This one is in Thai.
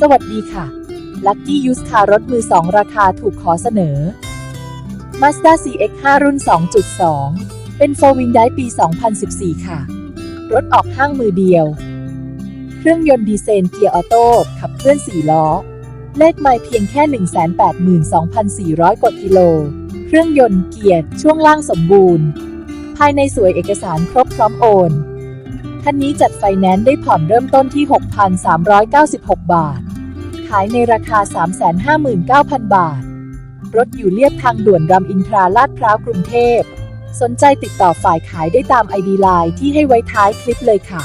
สวัสดีค่ะลัคกี้ยูสคารถมือสองราคาถูกขอเสนอ Mazda CX-5 รุ่น 2.2 เป็น 4 Wing Drive ปี 2014 ค่ะ รถออกห้างมือเดียว เครื่องยนต์ดีเซลเกียร์ออโต้ขับเคลื่อน 4 ล้อ เลขไมล์เพียงแค่ 182,400 กว่ากิโล เครื่องยนต์เกียร์ช่วงล่างสมบูรณ์ ภายในสวยเอกสารครบพร้อมโอน คันนี้จัดไฟแนนซ์ได้ผ่อนเริ่มต้นที่ 6,396 บาท ขายในราคา 359,000 บาท รถอยู่เลียบทางด่วนรามอินทราลาดพร้าวกรุงเทพ สนใจติดต่อฝ่ายขายได้ตามไอดีไลน์ที่ให้ไว้ท้ายคลิปเลยค่ะ